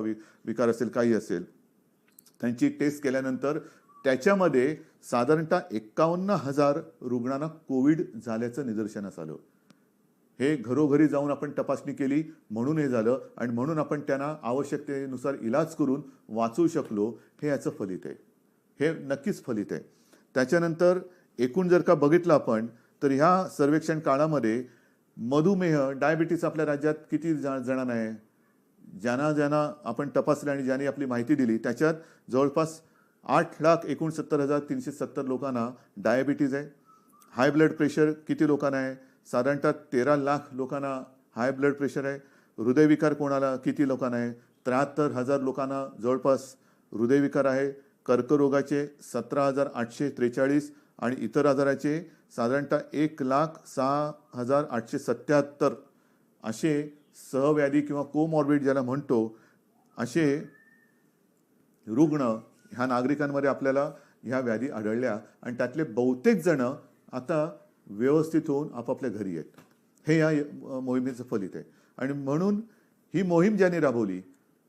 विकार असेल काही असेल. त्यांची टेस्ट केल्यानंतर त्याच्यामध्ये साधारणतः एक्कावन्न हजार रुग्णांना कोविड झाल्याचं निदर्शनास आलं. हे घरोघरी जाऊन आपण तपासणी केली म्हणून हे झालं आणि म्हणून आपण त्यांना आवश्यकतेनुसार इलाज करून वाचवू शकलो हे याचं फलित आहे. हे नक्कीच फलित आहे. त्याच्यानंतर एकूण जर का बघितलं आपण तर ह्या सर्वेक्षण काळामध्ये मधुमेह डायबिटीस आपल्या राज्यात किती जणांना आहे? ज्यांना ज्यांना आपण तपासले आणि ज्यांनी आपली माहिती दिली त्याच्यात जवळपास आठ लाख एकोणसत्तर हजार तीनशे सत्तर लोकांना डायबिटीज आहे. हाय ब्लड प्रेशर किती लोकांना आहे? साधारणतः तेरा लाख लोकांना हाय ब्लड प्रेशर आहे. हृदयविकार कोणाला किती लोकांना आहे? त्र्याहत्तर हजार लोकांना जवळपास हृदयविकार आहे. कर्करोगाचे सतरा हजार आठशे त्रेचाळीस आणि इतर आजाराचे साधारणतः एक लाख सहा हजार आठशे सत्याहत्तर असे सहव्याधी किंवा कोमॉर्बिड ज्याला म्हणतो असे रुग्ण ह्या नागरिकांमध्ये आपल्याला ह्या व्याधी आढळल्या आणि त्यातले बहुतेक जण आता व्यवस्थित होऊन आपापल्या घरी आहेत हे या मोहिमेचं फलित आहे आणि म्हणून ही मोहीम ज्यांनी राबवली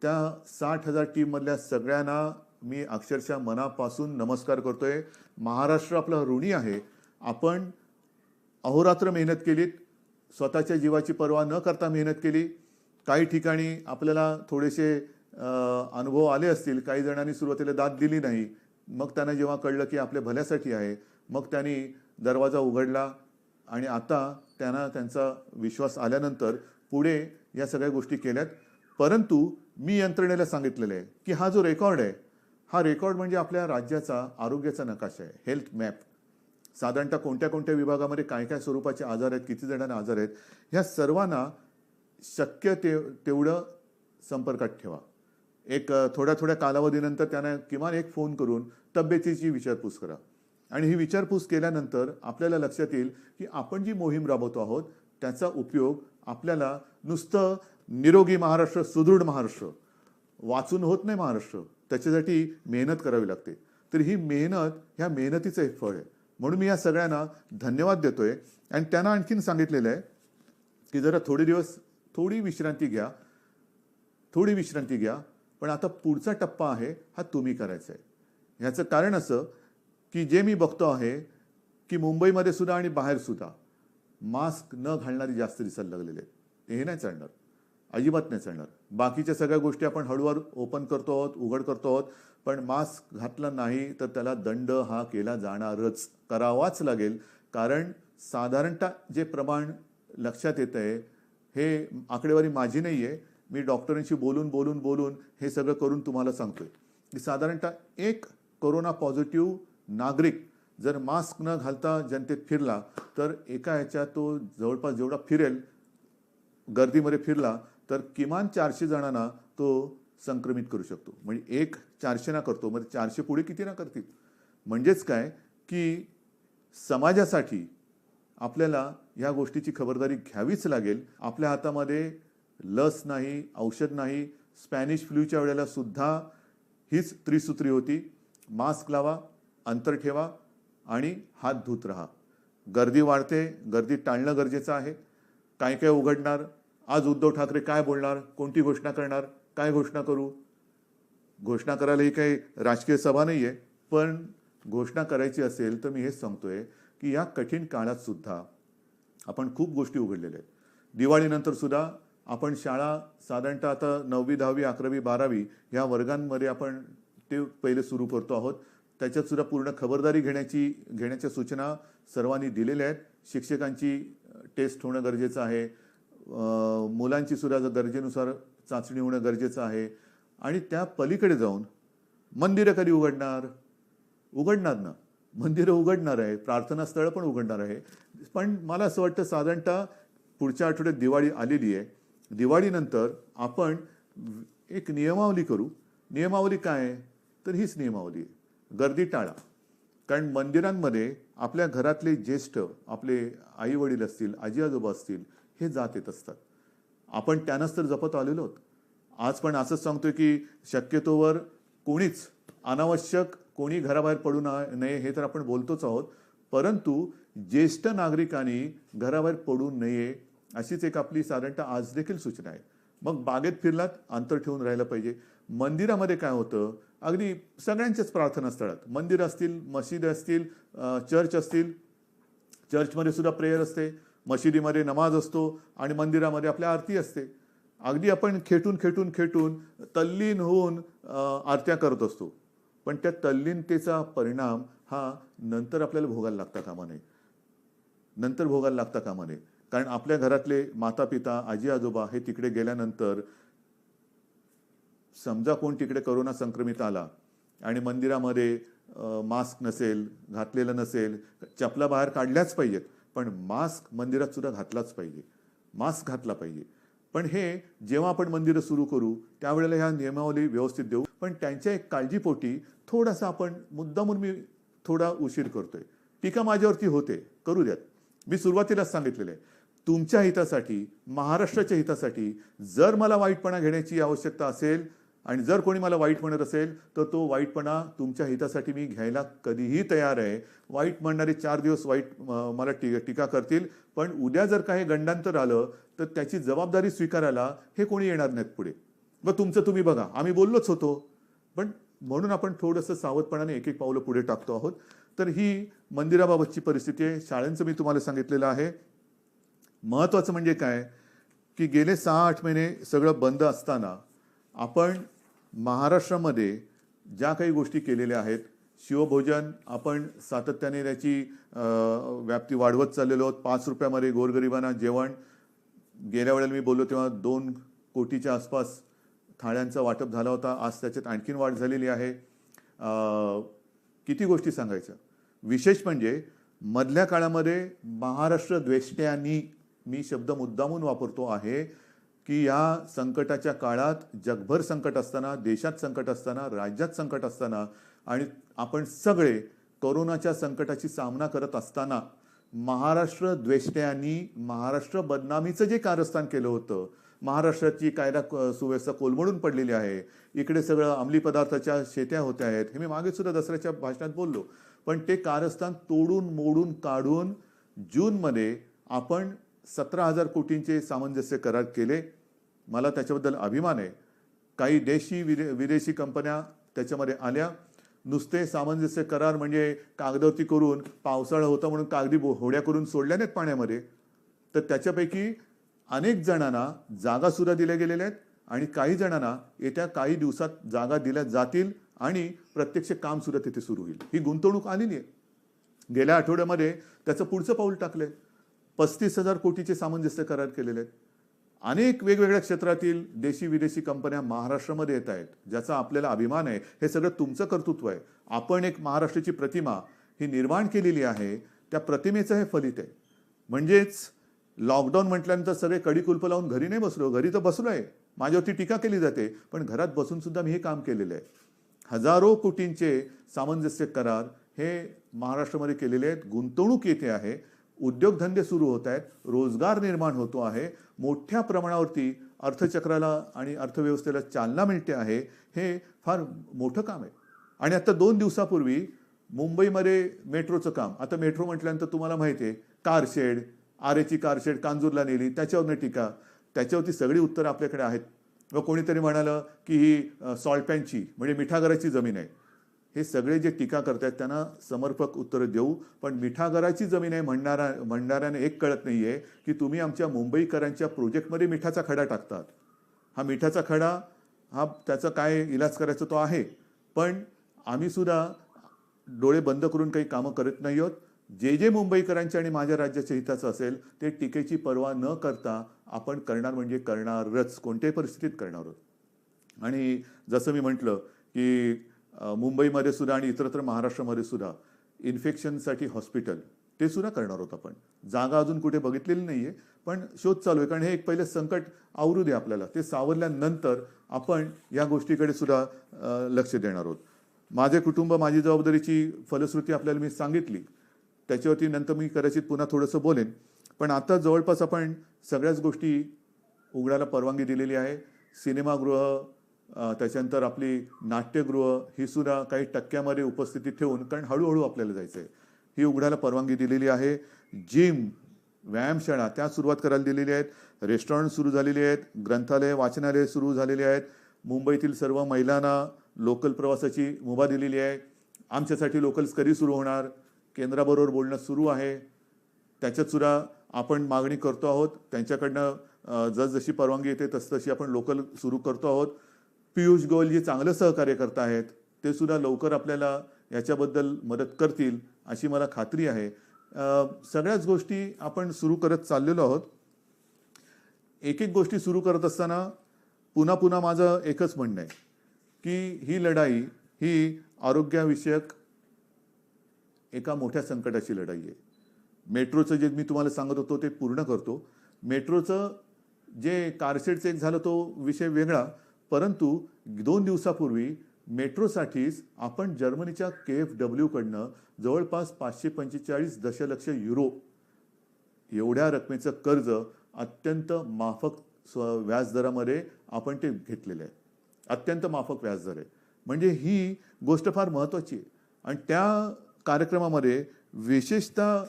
त्या साठ हजार टीममधल्या सगळ्यांना मी अक्षरशः मनापासून नमस्कार करतोय. महाराष्ट्र आपला ऋणी आहे. आपण अहोरात्र मेहनत केलीत. स्वतःच्या जीवाची पर्वा न करता मेहनत केली. काही ठिकाणी आपल्याला थोडेसे अनुभव आले असतील. काही जणांनी सुरुवातीला दाद दिली नाही. मग त्यांना जेव्हा कळलं की आपल्या भल्यासाठी आहे मग त्यांनी दरवाजा उघडला आणि आता त्यांना त्यांचा विश्वास आल्यानंतर पुढे या सगळ्या गोष्टी केल्यात. परंतु मी यंत्रणेला सांगितलेलं आहे की हा जो रेकॉर्ड आहे हा रेकॉर्ड म्हणजे आपल्या राज्याचा आरोग्याचा नकाशा आहे. Health map. साधारणतः कोणत्या कोणत्या विभागामध्ये काय काय स्वरूपाचे आजार आहेत किती जणांना आजार आहेत ह्या सर्वांना शक्य ते तेवढं संपर्कात ठेवा. एक थोड्या थोड्या कालावधीनंतर त्यांना किमान एक फोन करून तब्येतीची विचारपूस करा. आणि ही विचारपूस केल्यानंतर आपल्याला लक्षात येईल की आपण जी मोहीम राबवतो आहोत त्याचा उपयोग आपल्याला नुसतं निरोगी महाराष्ट्र सुदृढ महाराष्ट्र वाचून होत नाही महाराष्ट्र त्याच्यासाठी मेहनत करावी लागते. तर ही मेहनत ह्या मेहनतीचं एक फळ आहे. म्हणून मी या सगळ्यांना धन्यवाद देतोय. आणि त्यांना आणखीन सांगितलेलं आहे की जरा थोडे दिवस थोडी विश्रांती घ्या. थोडी विश्रांती घ्या. पण आता पुढचा टप्पा आहे हा तुम्ही करायचा आहे. ह्याचं कारण असं की जे मी बघतो आहे की मुंबईमध्ये सुद्धा आणि बाहेर सुद्धा मास्क न घालणारी जास्त दिसायला लागलेले आहेत. हे नाही चालणार. अजिबात नाही चालणार. बाकीच्या सगळ्या गोष्टी आपण हळूहळू ओपन करतो आहोत उघड करतो आहोत. पण मास्क घातला नाही तर त्याला दंड हा केला जाणारच. करावाच लागेल. कारण साधारणतः जे प्रमाण लक्षात येत आहे हे आकडेवारी माझी नाही आहे. मी डॉक्टरांशी बोलून बोलून बोलून हे सगळं करून तुम्हाला सांगतोय. की साधारणतः एक कोरोना पॉझिटिव्ह नागरिक जर मास्क न घालता जनतेत फिरला तर एका ह्याच्या तो जवळपास जेवढा फिरेल गर्दीमध्ये फिरला तर किमान चारशे जणांना तो संक्रमित करू शकतो. म्हणजे एक चारशे ना करतो. म्हणजे चारशे पुढे किती ना करतील? म्हणजेच काय? की समाजासाठी आपल्याला या गोष्टीची खबरदारी घ्यावीच लागेल. आपल्या हातामध्ये लस नाही औषध नाही. स्पॅनिश फ्लूच्या वेळेला सुद्धा हीच त्रिसूत्री होती. मास्क लावा अंतर ठेवा आणि हात धुत राहा. गर्दी वाढते गर्दी टाळणं गरजेचं आहे. काय काय उघडणार? आज उद्धव ठाकरे काय बोलणार? कोणती घोषणा करणार? काय घोषणा करू? घोषणा करायला ही काही राजकीय सभा नाही आहे पण घोषणा करायची असेल तर मी हेच सांगतोय की या कठीण काळात सुद्धा आपण खूप गोष्टी उघडलेल्या आहेत. दिवाळीनंतर सुद्धा आपण शाळा साधारणतः आता नववी दहावी अकरावी बारावी ह्या वर्गांमध्ये आपण ते पहिले सुरू करतो आहोत. त्याच्यात सुद्धा पूर्ण खबरदारी घेण्याची घेण्याच्या सूचना सर्वांनी दिलेल्या आहेत. शिक्षकांची टेस्ट होणं गरजेचं आहे. मुलांची सुद्धा जर गरजेनुसार चाचणी होणं गरजेचं आहे. आणि त्या पलीकडे जाऊन मंदिरं कधी उघडणार. उघडणार ना. मंदिरं उघडणार आहे. प्रार्थना स्थळं पण उघडणार आहे. पण मला असं वाटतं साधारणतः पुढच्या आठवड्यात दिवाळी आलेली आहे. दिवाळीनंतर आपण एक नियमावली करू. नियमावली काय आहे? तर हीच नियमावली आहे. गर्दी टाळा. कारण मंदिरांमध्ये आपल्या घरातले ज्येष्ठ आपले आई वडील असतील आजी आजोबा असतील हे जात येत असतात. आपण त्यांनाच तर जपत आलेलो आहोत. आज पण असंच सांगतोय की शक्यतोवर कोणीच अनावश्यक कोणी घराबाहेर पडू नये हे तर आपण बोलतोच आहोत. परंतु ज्येष्ठ नागरिकांनी घराबाहेर पडू नये अशीच एक आपली साधारणतः आज देखील सूचना आहे. मग बागेत फिरलात अंतर ठेवून राहिलं पाहिजे. मंदिरामध्ये काय होतं? अगदी सगळ्यांच्याच प्रार्थना स्थळात. मंदिर असतील मशीद असतील चर्च असतील. चर्चमध्ये सुद्धा प्रेयर असते. मशिदीमध्ये नमाज असतो आणि मंदिरामध्ये आपल्या आरती असते. अगदी आपण खेटून खेटून खेटून तल्लीन होऊन आरत्या करत असतो. पण त्या तल्लीनतेचा परिणाम हा नंतर आपल्याला भोगायला लागता कामा नये. नंतर भोगायला लागता कामा नये. कारण आपल्या घरातले माता पिता आजी आजोबा हे तिकडे गेल्यानंतर समजा कोण तिकडे करोना संक्रमित आला आणि मंदिरामध्ये मास्क नसेल घातलेलं नसेल चपला बाहेर काढल्याच पाहिजेत. पण मास्क मंदिरात सुद्धा घातलाच पाहिजे. मास्क घातला पाहिजे. पण हे जेव्हा आपण मंदिरं सुरू करू त्यावेळेला ह्या नियमावली व्यवस्थित देऊ. पण त्यांच्या एक काळजीपोटी थोडासा आपण मुद्दामून मी थोडा उशीर करतोय. टीका माझ्यावरती होते. करू द्यात. मी सुरुवातीलाच सांगितलेलं आहे. तुमच्या हितासाठी महाराष्ट्राच्या हितासाठी जर मला वाईटपणा घेण्याची आवश्यकता असेल आणि जर कोणी मला वाईट म्हणत असेल तर तो वाईटपणा तुमच्या हितासाठी मी घ्यायला कधीही तयार आहे. वाईट म्हणणारे चार दिवस वाईट मला टी टीका करतील पण उद्या जर काही गंडांतर आलं तर त्याची जबाबदारी स्वीकारायला हे कोणी येणार नाहीत पुढे. मग तुमचं तुम्ही बघा आम्ही बोललोच होतो. पण म्हणून आपण थोडंसं सावधपणाने एक एक पावलं पुढे टाकतो आहोत. तर ही मंदिराबाबतची परिस्थिती आहे. शाळांचं मी तुम्हाला सांगितलेलं आहे. महत्त्वाचं म्हणजे काय? की गेले सहा आठ महिने सगळं बंद असताना आपण महाराष्ट्रामध्ये ज्या काही गोष्टी केलेल्या आहेत शिवभोजन आपण सातत्याने त्याची व्याप्ती वाढवत चाललेलो आहोत. पाच रुपयामध्ये गोरगरिबांना जेवण. गेल्या वेळेला मी बोललो तेव्हा दोन कोटीच्या आसपास थाळ्यांचं वाटप झाला होता. आज त्याच्यात आणखीन वाढ झालेली आहे. किती गोष्टी सांगायच्या? विशेष म्हणजे मधल्या काळामध्ये महाराष्ट्र द्वेष्ट्यांनी मी शब्द मुद्दामून वापरतो आहे. की या संकटाच्या काळात जगभर संकट असताना देशात संकट असताना राज्यात संकट असताना आणि आपण सगळे कोरोनाच्या संकटाची सामना करत असताना महाराष्ट्र द्वेष्ट्यांनी महाराष्ट्र बदनामीचं जे कारस्थान केलं होतं महाराष्ट्राची कायदा सुव्यवस्था कोलमडून पडलेली आहे. इकडे सगळं अंमली पदार्थाच्या शेत्या होत्या आहेत. हे मी मागे सुद्धा दसऱ्याच्या भाषणात बोललो. पण ते कारस्थान तोडून मोडून काढून जूनमध्ये आपण सतरा हजार कोटींचे सामंजस्य करार केले. मला त्याच्याबद्दल अभिमान आहे. काही देशी विदे विदेशी कंपन्या त्याच्यामध्ये आल्या. नुसते सामंजस्य करार म्हणजे कागदावरती करून पावसाळा होता म्हणून कागदी बो- होड्या करून सोडल्या नाहीत पाण्यामध्ये. तर त्याच्यापैकी अनेक जणांना जागासुद्धा दिल्या गेलेल्या आहेत आणि काही जणांना येत्या काही दिवसात जागा दिल्या जातील आणि प्रत्यक्ष कामसुद्धा तिथे सुरू होईल. ही गुंतवणूक आलेली आहे. गेल्या आठवड्यामध्ये त्याचं पुढचं पाऊल टाकलंय. पस्तीस हजार कोटीचे सामंजस्य करार केलेले आहेत. अनेक वेगवेगळ्या क्षेत्रातील देशी विदेशी कंपन्या महाराष्ट्रामध्ये येत आहेत ज्याचा आपल्याला अभिमान आहे. हे सगळं तुमचं कर्तृत्व आहे. आपण एक महाराष्ट्राची प्रतिमा ही निर्माण केलेली आहे. त्या प्रतिमेचं हे फलित आहे. म्हणजेच लॉकडाऊन म्हटल्यानंतर सगळे कडी कुलप लावून घरी नाही बसलो. घरी तर बसलो आहे. माझ्यावरती टीका केली जाते पण घरात बसून सुद्धा मी हे काम केलेलं आहे. हजारो कोटींचे सामंजस्य करार हे महाराष्ट्रामध्ये केलेले आहेत. गुंतवणूक येथे आहे. उद्योगधंदे सुरू होत आहेत रोजगार निर्माण होतो आहे मोठ्या प्रमाणावरती अर्थचक्राला आणि अर्थव्यवस्थेला चालना मिळते आहे हे फार मोठं काम आहे. आणि आता दोन दिवसापूर्वी मुंबईमध्ये मेट्रोचं काम आता मेट्रो म्हटल्यानंतर तुम्हाला माहिती आहे कारशेड आरेची कारशेड कांजूरला नेली त्याच्यावरनं टीका. त्याच्यावरती सगळी उत्तरं आपल्याकडे आहेत. व कोणीतरी म्हणालं की ही सॉल्टपॅनची म्हणजे मिठागराची जमीन आहे. हे सगळे जे टीका करतात त्यांना समर्पक उत्तरं देऊ. पण मिठागराची जमीन आहे म्हणणारा म्हणणाऱ्याने एक कळत नाही आहे की तुम्ही आमच्या मुंबईकरांच्या प्रोजेक्टमध्ये मिठाचा खडा टाकतात. हा मिठाचा खडा हा त्याचा काय इलाज करायचा तो आहे. पण आम्ही सुद्धा डोळे बंद करून काही कामं करत नाही आहोत. जे जे मुंबईकरांच्या आणि माझ्या राज्याच्या हिताचं असेल ते टीकेची पर्वा न करता आपण करणार म्हणजे करणारच. कोणत्याही परिस्थितीत करणार आहोत. आणि जसं मी म्हटलं की मुंबईमध्ये सुद्धा आणि इतरत्र महाराष्ट्रामध्ये सुद्धा इन्फेक्शनसाठी हॉस्पिटल ते सुद्धा करणार आहोत आपण. जागा अजून कुठे बघितलेली नाहीये पण शोध चालू आहे. कारण हे एक पहिले संकट आवरू दे आपल्याला. ते सावरल्यानंतर आपण या गोष्टीकडे सुद्धा लक्ष देणार आहोत. माझे कुटुंब माझी जबाबदारीची फलश्रुती आपल्याला मी सांगितली. त्याच्यावरती नंतर मी कदाचित पुन्हा थोडंसं बोलेन. पण आता जवळपास आपण सगळ्याच गोष्टी उघडायला परवानगी दिलेली आहे. सिनेमागृह त्याच्यानंतर आपली नाट्यगृह ही सुद्धा काही टक्क्यामध्ये उपस्थिती ठेवून कारण हळूहळू आपल्याला जायचं आहे ही उघडायला परवानगी दिलेली आहे. जिम व्यायामशाळा त्या सुरुवात करायला दिलेली आहेत. रेस्टॉरंट सुरू झालेली आहेत. ग्रंथालय वाचनालय सुरू झालेली आहेत. मुंबईतील सर्व महिलांना लोकल प्रवासाची मुभा दिलेली आहे. आमच्यासाठी लोकल्स कधी सुरू होणार. केंद्राबरोबर बोलणं सुरू आहे. त्याच्यात सुद्धा आपण मागणी करतो आहोत. त्यांच्याकडनं जसजशी परवानगी येते तसतशी आपण लोकल सुरू करतो आहोत. पियुष गोयल जे चांगलं सहकार्य करत आहेत. ते सुद्धा लवकर आपल्याला याच्याबद्दल मदत करतील अशी मला खात्री आहे. सगळ्याच गोष्टी आपण सुरू करत चाललेलो आहोत. एक एक गोष्टी सुरू करत असताना पुन्हा पुन्हा माझं एकच म्हणणं आहे की ही लढाई ही आरोग्याविषयक एका मोठ्या संकटाची लढाई आहे. मेट्रोचं जे मी तुम्हाला सांगत होतो ते पूर्ण करतो. मेट्रोचं जे कारशेडचं एक झालं तो विषय वेगळा परंतु दोन दिवसापूर्वी मेट्रोसाठीच आपण जर्मनीच्या के एफ डब्ल्यूकडनं जवळपास पाचशे पंचेचाळीस दशलक्ष युरो एवढ्या रकमेचं कर्ज अत्यंत माफक स्व- व्याजदरामध्ये आपण ते घेतलेलं आहे. अत्यंत माफक व्याजदर आहे. म्हणजे ही गोष्ट फार महत्त्वाची आहे. आणि त्या कार्यक्रमामध्ये विशेषतः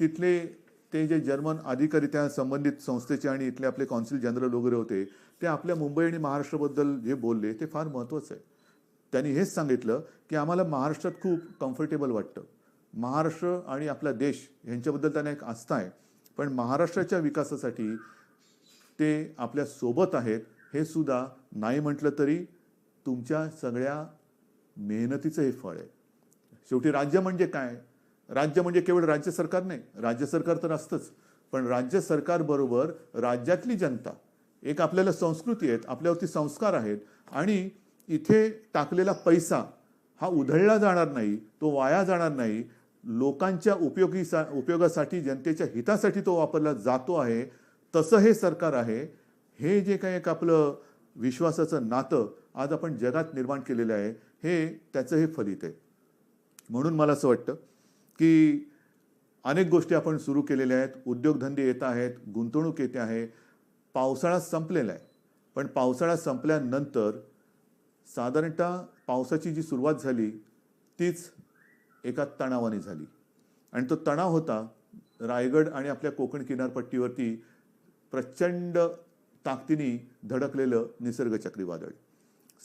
तिथले ते जे जर्मन अधिकारी त्या संबंधित संस्थेचे आणि इथले आपले कॉन्सिल जनरल वगैरे होते ते आपल्या मुंबई आणि महाराष्ट्राबद्दल जे बोलले ते फार महत्त्वाचं आहे. त्यांनी हेच सांगितलं की आम्हाला महाराष्ट्रात खूप कम्फर्टेबल वाटतं. महाराष्ट्र आणि आपला देश यांच्याबद्दल त्यांना एक आस्था आहे. पण महाराष्ट्राच्या विकासासाठी ते आपल्यासोबत आहेत हे सुद्धा नाही म्हटलं तरी तुमच्या सगळ्या मेहनतीचं हे फळ आहे. शेवटी राज्य म्हणजे काय? राज्य म्हणजे केवळ राज्य सरकार नाही. राज्य सरकार तर असतंच. पण राज्य सरकारबरोबर राज्यातली जनता एक आपल्याला संस्कृती आहेत आपल्यावरती संस्कार आहेत आणि इथे टाकलेला पैसा हा उधळला जाणार नाही तो वाया जाणार नाही. लोकांच्या उपयोगी उपयोगासाठी जनतेच्या हितासाठी तो वापरला जातो आहे. तसं हे सरकार आहे. हे जे काही एक आपलं विश्वासाचं नातं आज आपण जगात निर्माण केलेलं आहे हे त्याचं हे फलित आहे. म्हणून मला असं वाटतं की अनेक गोष्टी आपण सुरू केलेल्या आहेत. उद्योगधंदे येत आहेत गुंतवणूक येते आहे. पावसाळा संपलेला आहे. पण पावसाळा संपल्यानंतर साधारणतः पावसाची जी सुरुवात झाली तीच एका तणावाने झाली. आणि तो तणाव होता रायगड आणि आपल्या कोकण किनारपट्टीवरती प्रचंड ताकदीने धडकलेलं निसर्ग चक्रीवादळ.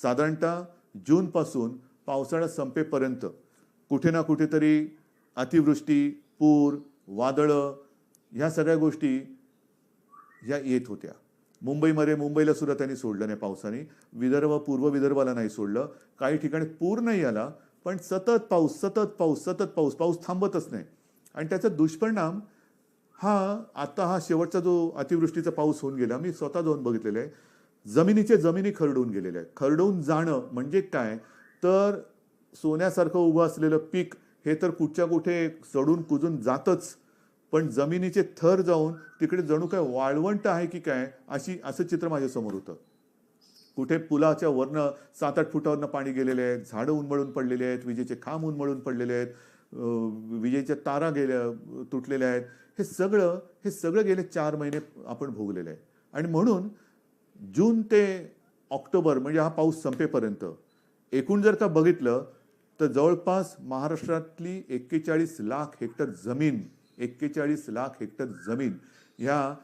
साधारणतः जूनपासून पावसाळा संपेपर्यंत कुठे ना कुठेतरी अतिवृष्टी पूर वादळं ह्या सगळ्या गोष्टी ह्या येत होत्या. मुंबईमध्ये मुंबईला सुद्धा त्यांनी सोडलं नाही पावसाने. विदर्भ पूर्व विदर्भाला नाही सोडलं. काही ठिकाणी पूर नाही आला पण सतत पाऊस सतत पाऊस सतत पाऊस पाऊस थांबतच नाही. आणि त्याचा दुष्परिणाम हा आता हा शेवटचा जो अतिवृष्टीचा पाऊस होऊन गेला मी स्वतः जाऊन बघितलेलं आहे. जमिनीचे जमिनी खरडून गेलेले आहे खरडून जाणं म्हणजे काय? तर सोन्यासारखं उभं असलेलं पीक हे तर कुठच्या कुठे चढून कुजून जातच. पण जमिनीचे थर जाऊन तिकडे जणू काय वाळवंट आहे की काय अशी असं चित्र माझ्यासमोर होतं. कुठे पुलाच्या वरनं सात आठ फुटावरनं पाणी गेलेले आहेत झाडं उन्मळून पडलेले आहेत विजेचे खांब उन्मळून पडलेले आहेत विजेच्या तारा गेल्या तुटलेल्या आहेत. हे सगळं हे सगळं गेले चार महिने आपण भोगलेलं आहे आणि म्हणून जून ते ऑक्टोबर म्हणजे हा पाऊस संपेपर्यंत एकूण जर का बघितलं तर जवळपास महाराष्ट्रातली एक्केचाळीस लाख हेक्टर जमीन एक्केचाळीस लाख हेक्टर जमीन ह्या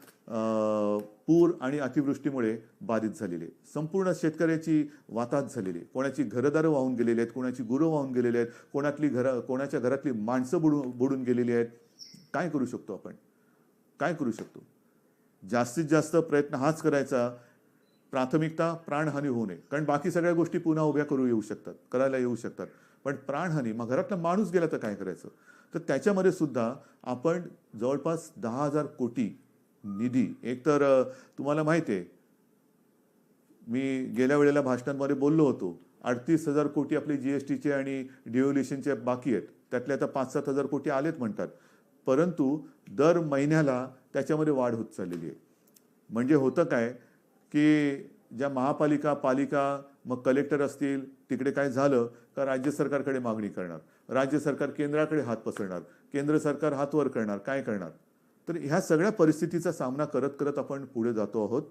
पूर आणि अतिवृष्टीमुळे बाधित झालेले आहे. संपूर्ण शेतकऱ्याची वाताहत झालेली आहे. कोणाची घरदारं वाहून गेलेली आहेत कोणाची गुरं वाहून गेलेली आहेत कोणातली घर कोणाच्या घरातली माणसं बुडून बुडून गेलेली आहेत. काय करू शकतो आपण? काय करू शकतो? जास्तीत जास्त प्रयत्न हाच करायचा. प्राथमिकता प्राणहानी होऊ नये. कारण बाकी सगळ्या गोष्टी पुन्हा उभ्या करू येऊ शकतात करायला येऊ शकतात. पण प्राणहानी मग घरातला माणूस गेला तर काय करायचं? तर त्याच्यामध्ये सुद्धा आपण जवळपास दहा हजार कोटी निधी एक तर तुम्हाला माहिती आहे मी गेल्या वेळेला भाषणांमध्ये बोललो होतो अडतीस हजार कोटी आपले जीएसटीचे आणि डिव्होल्युशनचे बाकी आहेत त्यातले आता पाच सात हजार कोटी आलेत म्हणतात परंतु दर महिन्याला त्याच्यामध्ये वाढ होत चाललेली आहे. म्हणजे होतं काय की ज्या महापालिका पालिका मग कलेक्टर असतील तिकडे काय झालं का राज्य सरकारकडे मागणी करणार. राज्य सरकार केंद्राकडे हात पसरणार केंद्र सरकार हात वर करणार काय करणार? तर ह्या सगळ्या परिस्थितीचा सामना करत करत आपण पुढे जातो आहोत.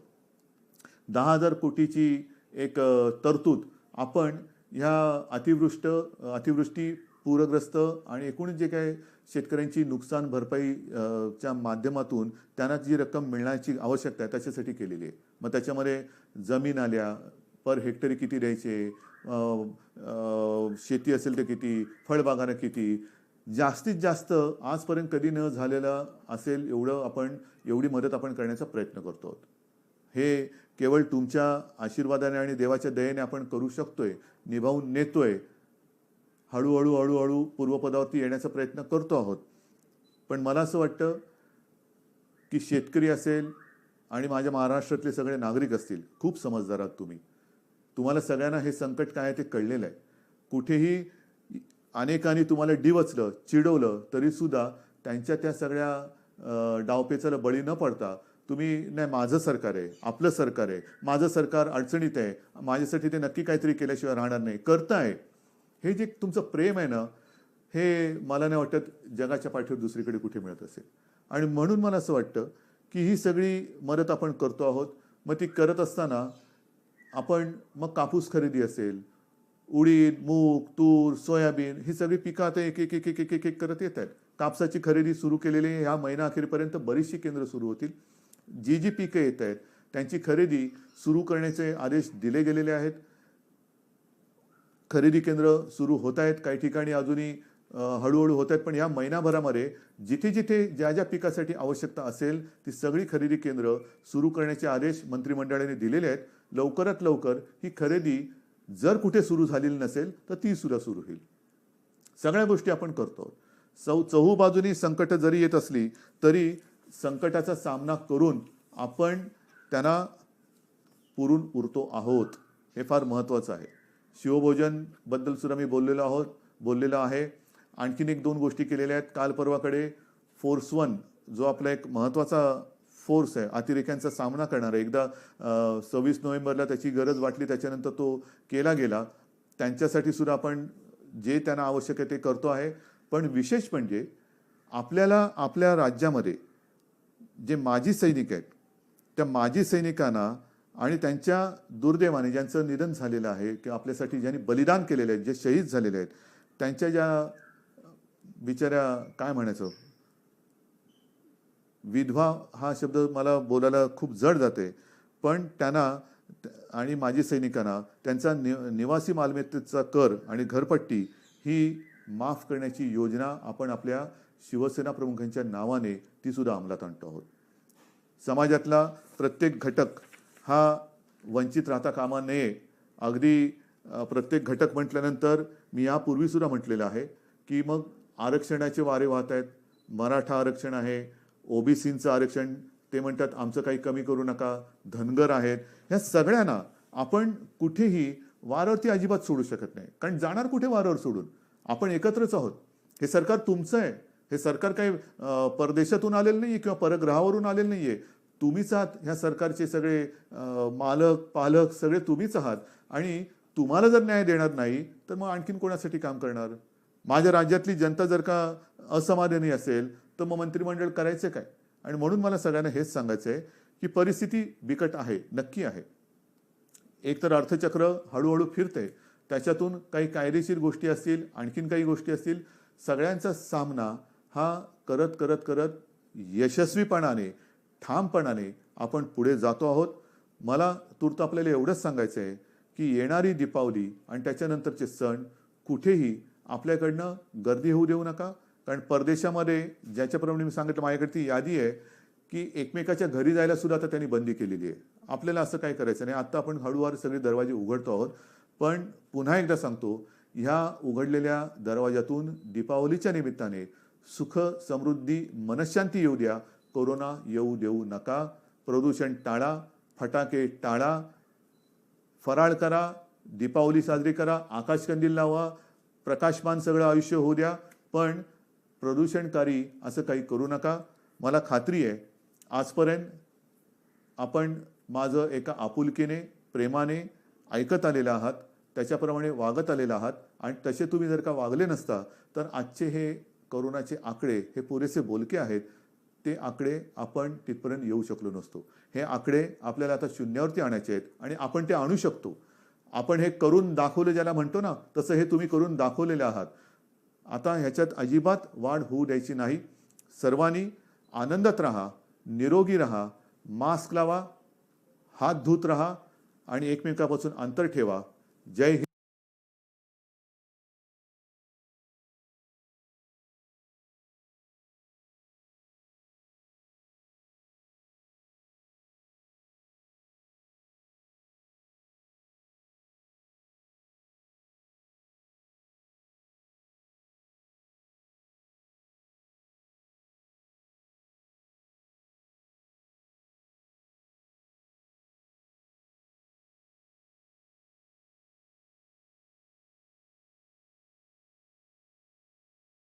दहा हजार कोटीची एक तरतूद आपण ह्या अतिवृष्ट अतिवृष्टी पूरग्रस्त आणि एकूण जे काय शेतकऱ्यांची नुकसान भरपाई च्या माध्यमातून त्यांना जी रक्कम मिळण्याची आवश्यकता आहे त्याच्यासाठी केलेली आहे. मग त्याच्यामध्ये जमीन आल्या पर हेक्टरी किती द्यायचे? शेती असेल तर किती फळबागांना किती जास्तीत जास्त आजपर्यंत कधी न झालेलं असेल एवढं आपण एवढी मदत आपण करण्याचा प्रयत्न करतो. आहोत हे केवळ तुमच्या आशीर्वादाने आणि देवाच्या दयेने आपण करू शकतोय निभावून नेतोय हळूहळू हळूहळू पूर्वपदावरती येण्याचा प्रयत्न करतो आहोत. पण मला असं वाटतं की शेतकरी असेल आणि माझ्या महाराष्ट्रातले सगळे नागरिक असतील खूप समजदार आहात तुम्ही. तुम्हाला सगळ्यांना हे संकट काय आहे ते कळलेलं आहे. कुठेही अनेकांनी तुम्हाला डिवचलं चिडवलं तरी सुद्धा त्यांच्या त्या सगळ्या डावपेचाला बळी न पडता तुम्ही नाही माझं सरकार आहे आपलं सरकार आहे माझं सरकार अडचणीत आहे माझ्यासाठी ते नक्की काहीतरी केल्याशिवाय राहणार नाही करताय. हे जे तुमचं प्रेम आहे ना हे मला नाही वाटत जगाच्या पाठीवर दुसरीकडे कुठे मिळत असेल. आणि म्हणून मला असं वाटतं की ही सगळी मदत आपण करतो आहोत. मग ती करत असताना आपण मग कापूस खरेदी असेल उडीद मूग तूर सोयाबीन ही सगळी पिकं आता एक एक एक एक एक एक एक करत येत आहेत. कापसाची खरेदी सुरू केलेली आहे. ह्या महिना अखेरपर्यंत बरीचशी केंद्र सुरू होतील. जी जी पिकं येत आहेत त्यांची खरेदी सुरू करण्याचे आदेश दिले गेलेले आहेत. खरेदी केंद्र सुरू होत आहेत. काही ठिकाणी अजूनही हळूहळू होत आहेत. पण या महिनाभरामध्ये जिथे जिथे ज्या ज्या पिकासाठी आवश्यकता असेल ती सगळी खरेदी केंद्र सुरू करण्याचे आदेश मंत्रिमंडळाने दिलेले आहेत. लवकरात लवकर ही खरेदी जर कुठे सुरू झालेली नसेल तर ती सुद्धा सुरू होईल. सगळ्या गोष्टी आपण करतो. चौ चहू बाजूनी संकट जरी येत असली तरी संकटाचा सामना करून आपण त्यांना पुरून उरतो आहोत. हे फार महत्त्वाचं आहे. शिवभोजनबद्दल सुद्धा मी बोललेलो आहोत बोललेलं आहे. आणखीन एक दोन गोष्टी केलेल्या आहेत. काल परवाकडे फोर्स वन जो आपला एक महत्त्वाचा फोर्स आहे अतिरेक्यांचा सामना करणारा एकदा सव्वीस नोव्हेंबरला त्याची गरज वाटली त्याच्यानंतर तो केला गेला. त्यांच्यासाठी सुद्धा आपण जे त्यांना आवश्यक आहे ते करतो आहे. पण विशेष म्हणजे आपल्याला आपल्या राज्यामध्ये जे माजी सैनिक आहेत त्या माजी सैनिकांना आणि त्यांच्या दुर्दैवाने ज्यांचं निधन झालेलं आहे किंवा आपल्यासाठी ज्यांनी बलिदान केलेले आहेत जे शहीद झालेले आहेत त्यांच्या ज्या बिचाऱ्या काय म्हणायचं? विधवा हा शब्द मला बोलायला खूप जड जाते. पण त्यांना आणि माजी सैनिकांना त्यांचा नि निवासी मालमत्तेचा कर आणि घरपट्टी ही माफ करण्याची योजना आपण आपल्या शिवसेना प्रमुखांच्या नावाने ती सुद्धा अंमलात आणतो आहोत. समाजातला प्रत्येक घटक हा वंचित राहता कामा नये. अगदी प्रत्येक घटक म्हटल्यानंतर मी यापूर्वीसुद्धा म्हटलेलं आहे की मग आरक्षणाचे वारे वाहत आहेत. मराठा आरक्षण आहे. ओबीसींचं आरक्षण ते म्हणतात आमचं काही कमी करू नका धनगर आहेत. ह्या सगळ्यांना आपण कुठेही वारावरती अजिबात सोडू शकत नाही. कारण जाणार कुठे वारावर सोडून? आपण एकत्रच आहोत. हे सरकार तुमचं आहे. हे सरकार काही परदेशातून आलेलं नाही आहे किंवा परग्रहावरून आलेलं नाही आहे तुम्हीच आहात. ह्या सरकारचे सगळे मालक पालक सगळे तुम्हीच आहात. आणि तुम्हाला जर न्याय देणार नाही तर मग आणखीन कोणासाठी काम करणार? माझ्या राज्यातली जनता जर का असमाधानी असेल तर मग मंत्रिमंडळ करायचं काय? आणि म्हणून मला सगळ्यांना हेच सांगायचं आहे की परिस्थिती बिकट आहे नक्की आहे. एकतर अर्थचक्र हळूहळू फिरते त्याच्यातून काही कायदेशीर गोष्टी असतील आणखीन काही गोष्टी असतील सगळ्यांचा सामना हा करत करत करत यशस्वीपणाने ठामपणाने आपण पुढे जातो आहोत. मला तूर्त आपल्याला एवढंच सांगायचं आहे की येणारी दीपावली आणि त्याच्यानंतरचे सण कुठेही आपल्याकडनं गर्दी होऊ देऊ नका. कारण परदेशामध्ये ज्याच्याप्रमाणे मी सांगितलं माझ्याकडे ती यादी आहे की एकमेकाच्या घरी जायला सुद्धा आता त्यांनी बंदी केलेली आहे. आपल्याला असं काय करायचं नाही. आता आपण हळूवार सगळे दरवाजे उघडतो आहोत. पण पुन्हा एकदा सांगतो ह्या उघडलेल्या दरवाजातून दीपावलीच्या निमित्ताने सुख समृद्धी मनशांती येऊ द्या. कोरोना येऊ देऊ नका. प्रदूषण टाळा फटाके टाळा. फराळ करा दीपावली साजरी करा आकाशकंदील लावा. प्रकाशमान सगळं आयुष्य होऊ द्या पण प्रदूषणकारी असं काही करू नका. मला खात्री आहे आजपर्यंत आपण माझं एका आपुलकीने प्रेमाने ऐकत आलेलं आहात त्याच्याप्रमाणे वागत आलेलं आहात आणि तसे तुम्ही जर का वागले नसता तर आजचे हे करोनाचे आकडे हे पुरेसे बोलके आहेत ते आकडे आपण तिथपर्यंत येऊ शकलो नसतो. हे आकडे आपल्याला आता शून्यावरती आणायचे आहेत आणि आपण ते आणू शकतो. आपण हे करून दाखवलं ज्याला म्हणतो ना तसं हे तुम्ही करून दाखवलेले आहात. आता ह्याच्यात अजिबात वाढ होऊ द्यायची नाही. सर्वांनी आनंदात राहा निरोगी राहा मास्क लावा हात धुत राहा आणि एकमेकापासून अंतर ठेवा. जय हिंद.